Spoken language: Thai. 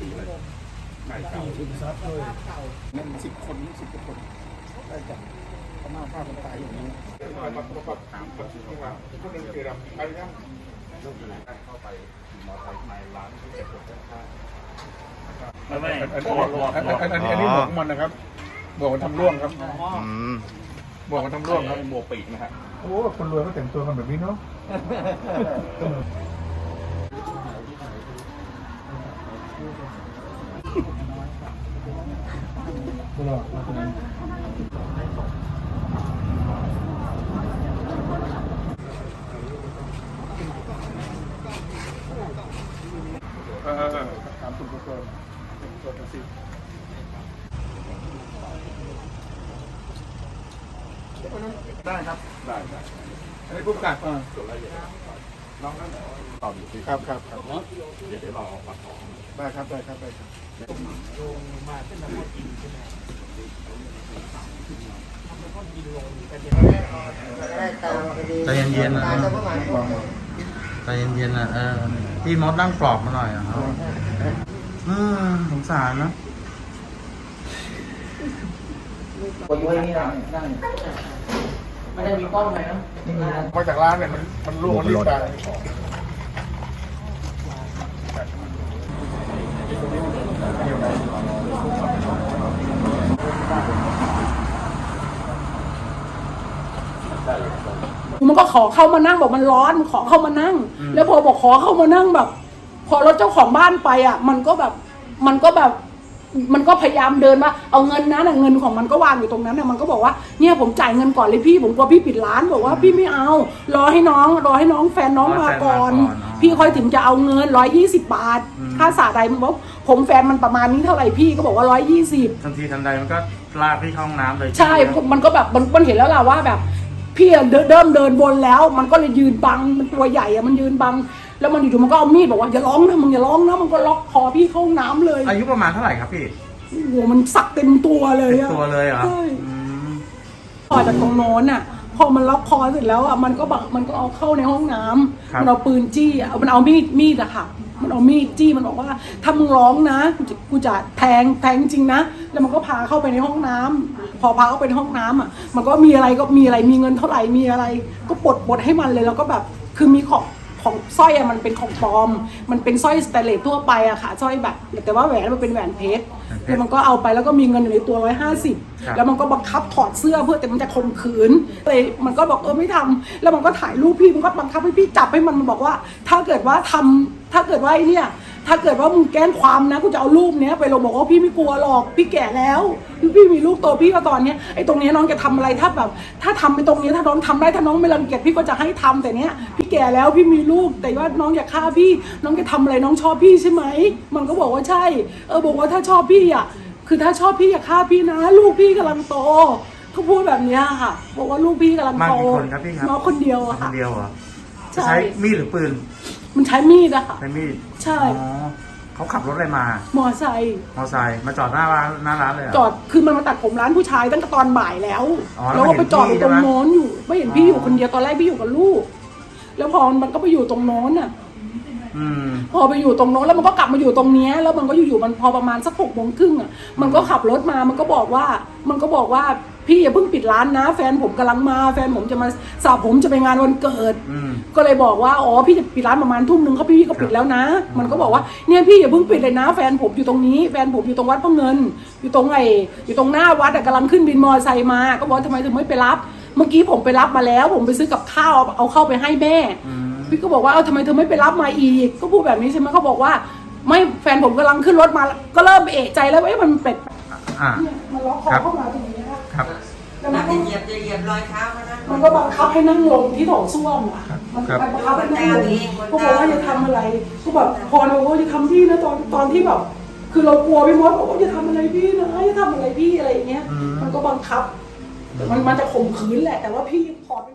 ชิงทรัพย์ด้วยนั่นสิบคนสิบกว่าคนได้จับพม่าฆ่าคนตายอย่างนี้มาประกอบถามคนที่ว่าทุกคนคือแบบไปนั่งลูกอยู่ไหนเข้าไปมอไซค์ในร้านที่เก็บรถข้างอันนี้อันนี้อันนี้อันนี้หมวกมันนะครับหมวกมันทำร่วงครับอืมหมวกมันทำร่วงครับหมวกปีกนะฮะโอ้คนรวยเขาแต่งตัวกันแบบนี้เนาะ ตลอดมาตรงนี้เออถามคุณผู้ชมตัวนสิได้ครับ ได้ได้อันนี้ผู้ประกาศอ่าตอบอยู่ที่ครับครับครับเดี๋ยวเดี๋ยวรอปัดของได้ครับได้ครับได้ครับลงมาเป็นหัวอินใช่ไหม จเย็นๆนะใจเย็นๆนะเออพี่มดนั่งปลอบมาหน่อยอะครับอืมสงสารนะไม่ได้มีกล้องไหมนะมาจากร้านเนี่ยมันมันร่วงมันรีบไป มันก็ขอเข้ามานั่งบอกมันร้อนมันขอเข้ามานั่ง แล้วพอบอกขอเข้ามานั่งแบบ พอรถเจ้าของบ้านไปอะ มันก็แบบมันก็แบบ มันก็พยายามเดินมาเอาเงินนั้นน่ะเงินของมันก็วางอยู่ตรงนั้นน่ะมันก็บอกว่าเนี่ยผมจ่ายเงินก่อนเลยพี่ผมกลัวพี่ปิดร้านบอกว่าพี่ไม่เอา รอให้น้อง รอให้น้องแฟนน้องมาก่อน พี่ค่อยถึงจะเอาเงินร้อยยี่สิบบาทค่าสาใดมันบอกผมแฟนมันประมาณนี้เท่าไหร่พี่ก็บอกว่าร้อยยี่สิบทันทีทันใดมันก็ลากพี่เข้าห้องน้ำเลยใช่มันก็แบบมันมันเห็นแล้วล่ะว่าแบบ พี่อะเดินเริ่มเดินวนแล้ว มันก็เลยยืนบังมันตัวใหญ่อะมันยืนบัง แล้วมันอยู่ๆมันก็เอามีดบอกว่าอย่าร้องนะมึงอย่าร้องนะมันก็ล็อกคอพี่เข้าห้องน้ำเลยอายุประมาณเท่าไหร่ครับพี่โอ้โหมันสักเต็มตัวเลยเป็นอะ ตัวเลยเหรอใช่ อืมพอจากตรงโน้นอะ พอมันล็อกคอเสร็จแล้วอะมันก็บักมันก็เอาเข้าในห้องน้ำมันเอาปืนจี้อะมันเอามีดมีดอะค่ะ มันเอามีดจี้มันบอกว่าถ้ามึงร้องนะกูจะกูจะแทงแทงจริงนะแล้วมันก็พาเข้าไปในห้องน้ำพอพาเข้าไปในห้องน้ำอะ มันก็มีอะไรก็มีอะไรมีเงินเท่าไหร่มีอะไร ก็ปลดปลดให้มันเลยแล้วก็แบบคือมีของ ของสร้อยอะมันเป็นของปลอม มันเป็นสร้อยสเตนเลสทั่วไปอะค่ะสร้อยแบบแต่ว่าแหวนมันเป็นแหวนเพชรแล้วมันก็เอาไปแล้วก็มีเงินอยู่ในตัวร้อยห้าสิบแล้วมันก็บังคับถอดเสื้อเพื่อแต่มันจะข่มขืนเลยมันก็บอกเออไม่ทำแล้วมันก็ถ่ายรูปพี่มันก็บังคับให้พี่จับให้มันมันบอกว่า ถ้าเกิดว่าทำถ้าเกิดว่าไอ้เนี่ย ถ้าเกิดว่ามึงแกล้งความนะกูจะเอารูปเนี้ยไปลงบอกว่าพี่ไม่กลัวหรอกพี่แก่แล้วพี่มีลูกโตพี่ก็ตอนเนี้ยไอ้ตรงเนี้ยน้องจะทำอะไรถ้าแบบ ถ้าทำไปตรงเนี้ยถ้าน้องทำได้ถ้าน้องไม่รังเกียจพี่ก็จะให้ทำแต่เนี้ยพี่แก่แล้วพี่มีลูกแต่ว่าน้องอยากฆ่าพี่ น้องจะทำอะไรน้องชอบพี่ใช่ไหมมันก็บอกว่าใช่ เออบอกว่าถ้าชอบพี่อะคือถ้าชอบพี่อย่าฆ่าพี่นะ ลูกพี่กำลังโตเขาพูดแบบเนี้ยค่ะ บอกว่าลูกพี่กำลังมาโตกี่คนครับพี่ครับน้องคนเดียวอะคค่ะนเดียวเหรอใช่ใช้มีดหรือปืน มันใช้มีดอะค่ะ ใช้มีดใช่ อ๋อเขาขับรถอะไรมา มอไซค์มอเตอร์ไซค์มาจอดหน้าร้านหน้าร้านเลยเหรอ จอดคือมันมาตัดผมร้านผู้ชายตั้งแต่ตอนบ่ายแล้วอ๋อแล้แล้ววไม่ก็ไปจอดอยู่เห็ตนรงพี่ใช่ไหมโน้นอยู่ไม่เห็นพี่อยู่คนเดียวตอนแรกพี่อยู่กับลูก แล้วพอมันก็ไปอยู่ตรงโน้นอะอืม พอไปอยู่ตรงโน้นแล้วมันก็กลับมาอยู่ตรงเนี้ยแล้วมันก็อยู่ๆมันพอประมาณสักหกโมงครึ่งอะมันก็ขับรถมามันก็บอกว่า มันก็บอกว่าพี่อย่าเพิ่งปิดร้านนะ แฟนผมกำลังมา แฟนผมจะมาสาผมจะไปงานวันเกิด อืม ก็เลยบอกว่าอ๋อพี่จะปิดร้านประมาณทุ่มหนึ่งเขาพี่ก็ปิดแล้วนะ มันก็บอกว่าเนี่ยพี่อย่าเพิ่งปิดเลยนะ แฟนผมอยู่ตรงนี้แฟนผมอยู่ตรงวัดพระเงิน อยู่ตรงไอ้อยู่ตรงหน้าวัดอะกำลังขึ้นบินมอเตอร์ไซค์มา ก็บอกว่าทำไมถึงไม่ไปรับ เมื่อกี้ผมไปรับมาแล้ว ผมไปซื้อกับข้าวเอาเอาเข้าไปให้แม่พี่ก็บอกว่าเอ้าทำไมเธอไม่ไปรับมาอีก ก็พูดแบบนี้ใช่ไหมเขาบอกว่า ไม่แฟนผมกำลังขึ้นรถมาก็เริ่มเอะใจแล้วว่าเอ๊ะมันเป็ดอ่าเนี่ยมันล็อกคอครับเข้ามาตรงนี้นะ คะครับแล้วมันจะก็เหยียบจะเหยียบรอยเท้าเขานะมันก็บังคับให้นั่งลงที่โถส้วมอะมันครับ บังคับให้นั่งลงก็บอกว่าจะทำอะไรก็แบบพอเราบอกว่าจะทำพี่นะตอนตอนที่แบบคือเรากลัวพี่มดบอกว่าจะทำอะไรพี่นะจะทำอะไรพี่อะไรอย่างเงี้ยมันก็บังคับแต่มันมันจะข่มขืนแหละแต่ว่าพี่ถอดไป